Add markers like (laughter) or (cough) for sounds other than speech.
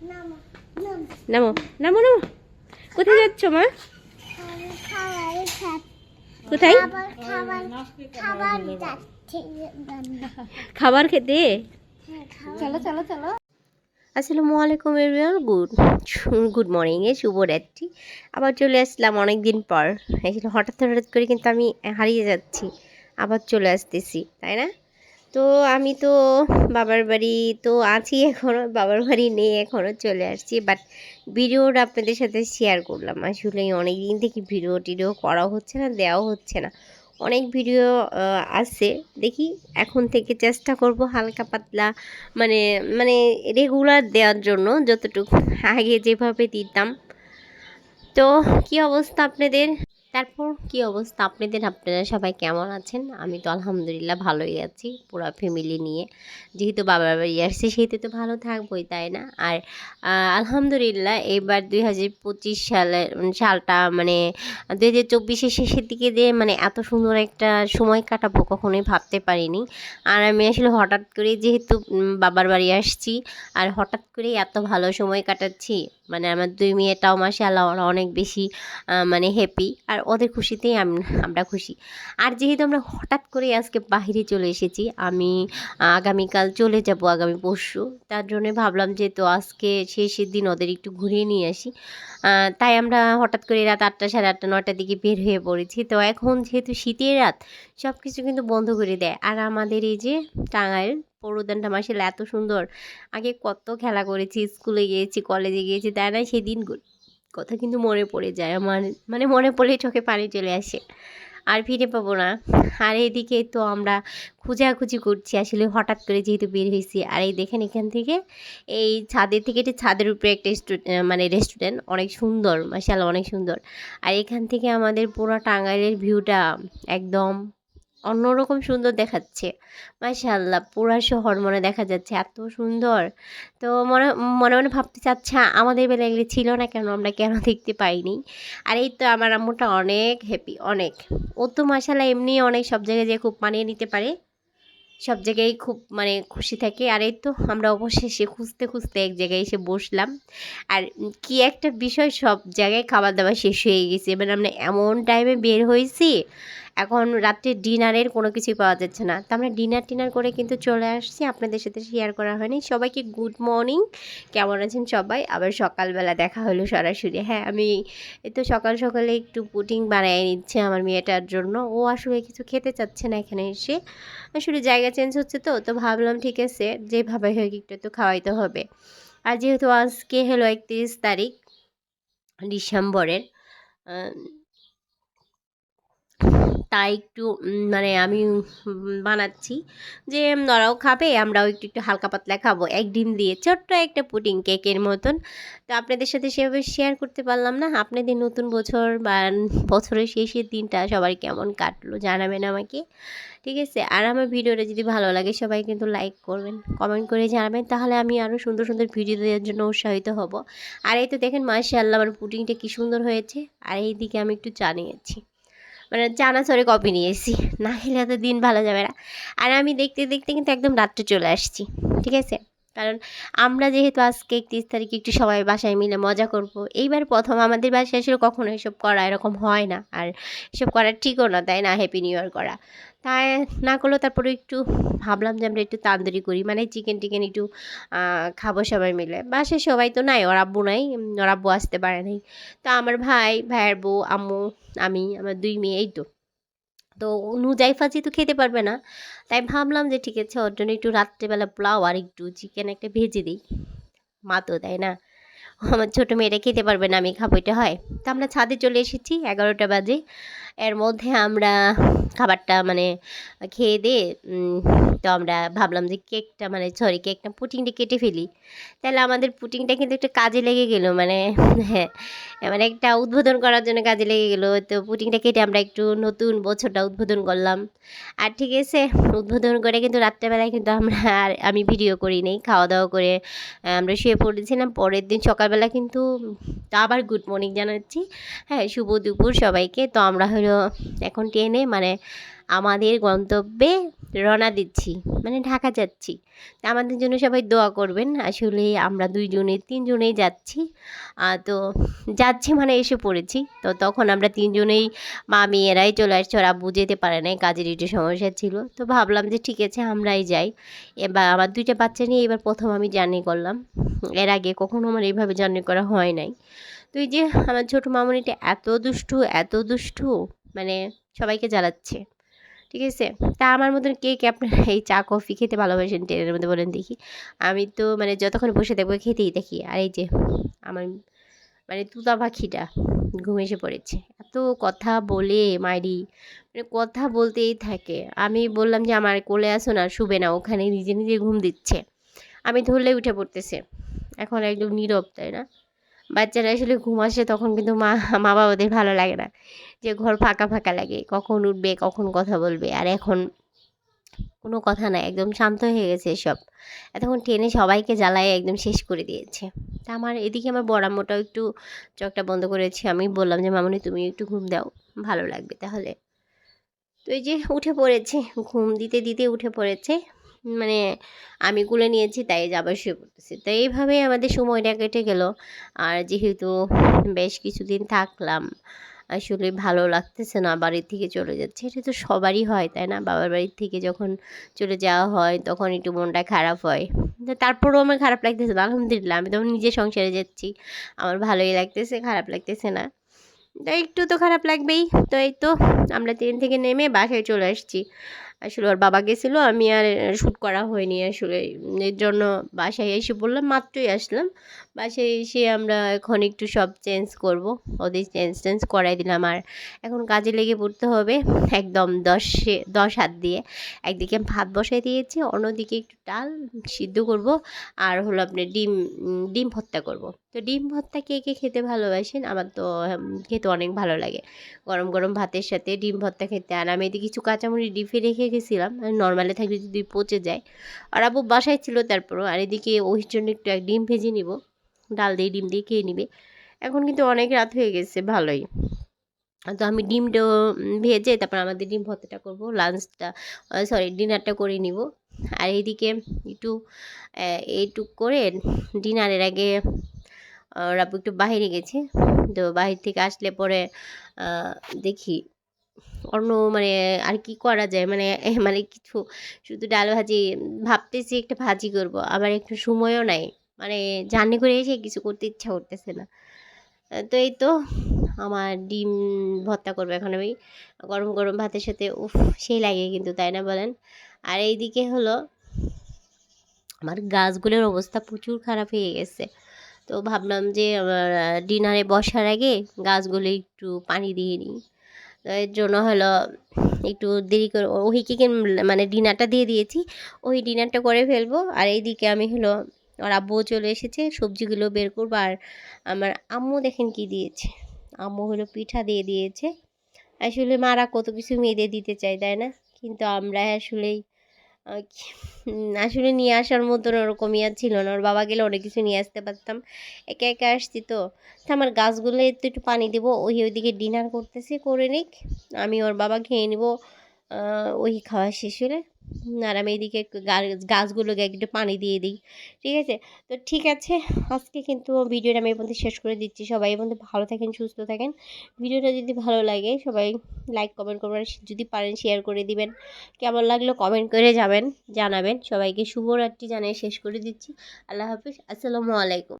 নামো নাম। নামো কোথায় যাচ্ছ মা? কোথায়? খাবার খেতে? চলো চলো চলো। আসসালামু আলাইকুম এভরিওয়ান গুড গুড মর্নিংয়ে শুভরাত্রি আবার চলে আসলাম অনেক দিন পর হঠাৎ হঠাৎ করে কিন্তু আমি হারিয়ে যাচ্ছি। আবার চলে আসতেছি তাই না? তো আমি তো বাবার বাড়ি তো আছি এখনও বাবার বাড়ি নেই এখনও চলে আসছি। বাট ভিডিওটা আপনাদের সাথে শেয়ার করলাম। আসলে অনেক দিন থেকে ভিডিও টিডিও করা হচ্ছে না দেওয়া হচ্ছে না। অনেক ভিডিও আছে। দেখি এখন থেকে চেষ্টা করব হালকা পাতলা মানে মানে রেগুলার দেওয়ার জন্য যতটুকু আগে যেভাবে দিতাম। তো কি অবস্থা আপনাদের? তারপর কি অবস্থা? আপনাদের, আপনারা সবাই কেমন আছেন? আমি তো আলহামদুলিল্লাহ ভালোই আছি, পুরো ফ্যামিলি নিয়ে। যেহেতু বাবার বাড়ি আসছে, সেহেতু তো ভালো থাকবোই, তাই না? আর আলহামদুলিল্লাহ এবার দুই হাজার পঁচিশ সালের সালটা মানে দুই হাজার চব্বিশের শেষের দিকে যে মানে এত সুন্দর একটা সময় কাটাবো কখনোই ভাবতে পারিনি। আর আমি আসলে হঠাৎ করে যেহেতু বাবার বাড়ি আসছি, আর হঠাৎ করে এত ভালো সময় কাটাচ্ছি মানে আমার দুই মেয়েটাও মাসাল্লাহ ওরা অনেক বেশি মানে হ্যাপি আর ওদের খুশিতেই আমি, আমরা খুশি। আর যেহেতু আমরা হঠাৎ করে আজকে বাহিরে চলে এসেছি, আমি আগামীকাল চলে যাব আগামী পরশু, তার জন্য ভাবলাম যে তো আজকে শেষের দিন ওদের একটু ঘুরিয়ে নিয়ে আসি। তাই আমরা হঠাৎ করে রাত আটটা সাড়ে আটটা নটার দিকে বের হয়ে পড়েছি। তো এখন যেহেতু শীতের রাত সব কিছু কিন্তু বন্ধ করে দেয়। আর আমাদের এই যে টাঙ্গাইল পৌরদানটা মাসে এত সুন্দর। আগে কত খেলা করেছি, স্কুলে গিয়েছি, কলেজে গিয়েছি, তাই না? সেদিন কথা কিন্তু মনে পড়ে যায়, আমার মানে মনে পড়লে চোখে পানি চলে আসে। আর ফিরে পাবো না। আর এদিকে তো আমরা খোঁজাখুঁজি করছি, আসলে হঠাৎ করে যেহেতু বের হয়েছি, আর এই দেখেন এখান থেকে, এই ছাদের থেকে এটা ছাদের উপরে একটা মানে রেস্টুরেন্ট, অনেক সুন্দর মাসাল অনেক সুন্দর। আর এখান থেকে আমাদের পুরো টাঙ্গাইলের ভিউটা, একদম অন্যরকম সুন্দর দেখাচ্ছে। মাশাআল্লাহ, পুরা শহর মনে দেখা যাচ্ছে, এত সুন্দর। তো মনে মনে মনে ভাবতে চাচ্ছে, আমাদের বেলা এগুলি ছিল না কেন, আমরা কেন (laughs) দেখতে পাইনি? আর এই তো আমার আম্মুটা অনেক হ্যাপি অনেক। ও তো মাশাআল্লাহ এমনি অনেক, সব জায়গায় যেয়ে খুব মানিয়ে নিতে পারে। সব জায়গায় খুব মানে খুশি থাকে। আর এই তো আমরা অবশেষে খুঁজতে খুঁজতে এক জায়গায় এসে বসলাম। আর কি একটা বিষয়, সব জায়গায় খাবার দাবার শেষ হয়ে গেছে। এবার আমরা এমন টাইমে বের হয়েছি এখন রাত্রে ডিনারের কোনো কিছুই পাওয়া যাচ্ছে না। তো আমরা ডিনার টিনার করে কিন্তু চলে আসছি। আপনাদের সাথে শেয়ার করা হয়নি। সবাইকে গুড মর্নিং কেমন আছেন সবাই? আবার সকালবেলা দেখা হলো সরাসরি। হ্যাঁ আমি তো সকাল সকালে একটু পুডিং বানিয়ে নিচ্ছে আমার মেয়েটার জন্য। ও আসলে কিছু খেতে চাচ্ছে না এখানে এসে। আসলে জায়গা চেঞ্জ হচ্ছে তো তো ভাবলাম ঠিক আছে, যেভাবে হোক একটু তো খাওয়াইতে হবে। আর যেহেতু আজকে হলো একত্রিশ তারিখ, ডিসেম্বরের তাই একটু মানে আমি বানাচ্ছি। যে ওরাও খাবে, আমরাও একটু একটু হালকা পাতলা খাব। এক ডিম দিয়ে ছোট্ট একটা পুডিং কেকের মতন। তো আপনাদের সাথে সেভাবে শেয়ার করতে পারলাম না। আপনাদের নতুন বছর বা বছরের শেষের দিনটা সবার কেমন কাটলো, জানাবেন আমাকে। ঠিক আছে? আর আমার ভিডিওটা যদি ভালো লাগে, সবাই কিন্তু লাইক করবেন কমেন্ট করে জানাবেন। তাহলে আমি আরও সুন্দর সুন্দর ভিডিও দেওয়ার জন্য উৎসাহিত হব। আর এই তো দেখেন, মাশাআল্লাহ, আমার পুটিংটা কী সুন্দর হয়েছে। আর এইদিকে আমি একটু চা নিয়েছি মানে চানা সরে কপি নিয়েছি না খেলে তো দিন ভালো যাবে না। আর আমি দেখতে দেখতে কিন্তু একদম রাত্রে চলে আসছি। ঠিক আছে? কারণ আমরা যেহেতু আজকে একত্রিশ তারিখে একটু সবাই বাসায় মিলে মজা করব এইবার প্রথম আমাদের বাসায় আসলে কখনো এসব করা এরকম হয় না। আর এসব করার ঠিকও না তাই না? হ্যাপি নিউ ইয়ার করা। তাই না করলেও তারপরে একটু ভাবলাম যে আমরা একটু তান্দুরি করি মানে চিকেন টিকেন একটু খাব সবাই মিলে। বাসায় সবাই তো নাই ওর আব্বু নাই উম, ওর আব্বু আসতে পারে নাই। তো আমার ভাই ভাইয়ের বউ আম্মু আমি আমার দুই মেয়ে এই তো। তো নুজাইফা যেহেতু খেতে পারবে না, তাই ভাবলাম যে ঠিক আছে, ওর জন্য একটু রাত্রেবেলা পোলাও আর একটু চিকেন একটা ভেজে দিই। মা তো তাই না। আমার ছোটো মেয়েটা খেতে পারবে না, আমি খাব, এটা হয়। তো আমরা ছাদে চলে এসেছি, এগারোটা বাজে। এর মধ্যে আমরা খাবারটা মানে খেয়ে দিয়ে তো আমরা ভাবলাম যে কেকটা মানে সরি কেকটা পুটিংটা কেটে ফেলি। তাহলে আমাদের পুটিংটা কিন্তু একটু কাজে লেগে গেল মানে হ্যাঁ মানে একটা উদ্বোধন করার জন্য কাজে লেগে গেলো। তো পুটিংটা কেটে আমরা একটু নতুন বছরটা উদ্বোধন করলাম। আর ঠিক আছে, উদ্বোধন করে কিন্তু রাত্রেবেলায় কিন্তু আমরা আর আমি ভিডিও করি নেই খাওয়া দাওয়া করে আমরা শুয়ে পড়েছিলাম। পরের দিন সকালবেলা কিন্তু আবার গুড মর্নিং জানাচ্ছি। হ্যাঁ শুভ দুপুর সবাইকে। তো আমরা হলো এখন ট্রেনে মানে আমাদের গন্তব্যে রওনা দিচ্ছি মানে ঢাকা যাচ্ছি। আমাদের জন্য সবাই দোয়া করবেন, আসলে আমরা দুইজনে, তিনজনেই যাচ্ছি। তো যাচ্ছি মানে এসে পড়েছি। তো তখন আমরা তিনজনেই মা মেয়েরাই চলে আসছে, ওরা যেতে পারে নাই, কাজের একটু সমস্যা ছিল। তো ভাবলাম যে ঠিক আছে, আমরাই যাই। এবার আমার দুইটা বাচ্চা নিয়ে এবার প্রথম আমি জার্নি করলাম। এর আগে কখনো আমার এইভাবে জার্নি করা হয় নাই। তো এই যে আমার ছোটো মামনিটা এত দুষ্টু এত দুষ্টু। মানে সবাইকে জ্বালাচ্ছে ঠিক আছে? তা আমার মতন কে কে আপনার এই চা, কফি খেতে ভালোবাসেন ট্রেনের মধ্যে বলেন দেখি। আমি তো মানে যতক্ষণ বসে থাকব খেতেই থাকি আর এই যে আমার মানে তুতা পাখিটা ঘুম এসে পড়েছে। এত কথা বলে মাইরি। মানে কথা বলতেই থাকে। আমি বললাম যে আমার কোলে আসো না, শুবে না, ওখানে নিজে নিজে ঘুম দিচ্ছে। আমি ধরলে উঠে পড়তেছে। এখন একদম নীরব, তাই না? বাচ্চারা আসলে ঘুম আসে তখন কিন্তু মা (laughs) মা বাবাদের ভালো লাগে না। যে ঘর ফাঁকা ফাঁকা লাগে, কখন উঠবে, কখন কথা বলবে, আর এখন কোনো কথা নাই, একদম শান্ত হয়ে গেছে সব এতক্ষণ ট্রেনে সবাইকে জ্বালায় একদম শেষ করে দিয়েছে। তা আমার এদিকে আমার বড়াম্মটাও একটু চোখটা বন্ধ করেছে। আমি বললাম যে, মামনি তুমি একটু ঘুম দাও, ভালো লাগবে তাহলে। তো এই যে উঠে পড়েছে, ঘুম দিতে দিতে উঠে পড়েছে। মানে আমি কুলে নিয়েছি, তাই যে আবার শুয়ে পড়তেছি। তো এইভাবেই আমাদের সময়টা কেটে গেল। আর যেহেতু বেশ কিছুদিন থাকলাম, আসলে ভালো লাগতেছে না বাড়ির থেকে চলে যাচ্ছে। এটা তো সবারই হয়, তাই না? বাবার বাড়ির থেকে যখন চলে যাওয়া হয়, তখন একটু মনটা খারাপ হয়। তারপরেও আমার খারাপ লাগতেছে না, আলহামদুলিল্লাহ। আমি তখন নিজে সংসারে যাচ্ছি। আমার ভালোই লাগতেছে, খারাপ লাগতেছে না। তো একটু তো খারাপ লাগবেই। তো এই তো আমরা ট্রেন থেকে নেমে বাসায় চলে আসছি। আসলে ওর বাবা গেছিল, আমি আর শ্যুট করা হয়নি আসলে। এর জন্য বাসায় এসে বললাম, মাত্রই আসলাম। বাসায় এসে আমরা এখন একটু সব চেঞ্জ করব। ওদের চেঞ্জ টেঞ্জ করাই দিলাম। আর এখন কাজে লেগে পড়তে হবে একদম দশে, দশ হাত দিয়ে। একদিকে ভাত বসাই দিয়েছি, অন্যদিকে একটু ডাল সিদ্ধ করব। আর হলো আপনার ডিম ডিম ভর্তা করব। তো ডিম ভর্তা কে কে খেতে ভালোবাসেন? আমার তো খেতে অনেক ভালো লাগে। গরম গরম ভাতের সাথে ডিম ভর্তা খেতে। আর আমি এদিকে কিছু কাঁচামরিচ ডিপে রেখে গেছিলাম নর্মালে থাকলে যদি পচে যায়। আর আবু বাসায় ছিল তারপরও আর এদিকে ওই জন্য একটু এক ডিম ভেজে নিব। ডাল দিয়ে ডিম দিয়ে খেয়ে নিবে। এখন কিন্তু অনেক রাত হয়ে গেছে ভালোই। তো আমি ডিমটা ভেজে তারপর আমাদের ডিম ভর্তাটা করব লাঞ্চটা সরি ডিনারটা করে নিব। আর এইদিকে একটু আহ, এইটুক করে ডিনারের আগে রাবু একটু বাইরে গেছে। তো বাহির থেকে আসলে পরে দেখি অন্য মানে আর কি করা যায়? মানে মানে কিছু, শুধু ডাল ভাজি, ভাবতেছি একটা ভাজি করব, আবার একটু সময়ও নাই। মানে জার্নি করে এসে কিছু করতে ইচ্ছা করতেছে না। তো এই তো, আমার ডিম ভর্তা করব এখন আমি। গরম গরম ভাতের সাথে, উফ, সেই লাগে কিন্তু, তাই না বলেন? আর এইদিকে হলো, আমার গাছগুলোর অবস্থা প্রচুর খারাপ হয়ে গেছে। তো ভাবলাম যে, আমার ডিনারে বসার আগে গাছগুলো একটু পানি দিয়ে নিই। এর জন্য হলো একটু দেরি করে ওহিকে মানে ডিনারটা দিয়ে দিয়েছি। ওই ডিনারটা করে ফেলব। আর এইদিকে আমি হলো আর আব্বুও চলে এসেছে, সবজিগুলো বের করব। আর আমার আম্মু দেখেন কি দিয়েছে? আম্মু হলো পিঠা দিয়ে দিয়েছে। আসলে মারা কত কিছু মেয়েদের দিতে চায়, তাই না? কিন্তু আমরা আসলেই আসলে নিয়ে আসার মতন ওরকমই আর ছিল না। ওর বাবা গেলে অনেক কিছু নিয়ে আসতে পারতাম। একে একে আসছি তো। আমার গাছগুলো একটু একটু পানি দেবো, ওই ওইদিকে ডিনার করতেছি, করে নিক। আমি ওর বাবা খেয়ে নিব ওই খাওয়া শেষ হলে। আর আমি গা- গাছগুলোকে একটু পানি দিয়ে দিই, ঠিক আছে? তো ঠিক আছে, আজকে কিন্তু ভিডিওটা আমি এই পর্যন্ত শেষ করে দিচ্ছি। সবাই এই পর্যন্ত ভালো থাকেন, সুস্থ থাকেন। ভিডিওটা যদি ভালো লাগে, সবাই লাইক কমেন্ট করবেন যদি পারেন শেয়ার করে দিবেন। কেমন লাগল কমেন্ট করে যাবেন জানাবেন। সবাইকে শুভরাত্রি জানিয়ে শেষ করে দিচ্ছি। আল্লাহ হাফিজ, আসসালামু আলাইকুম।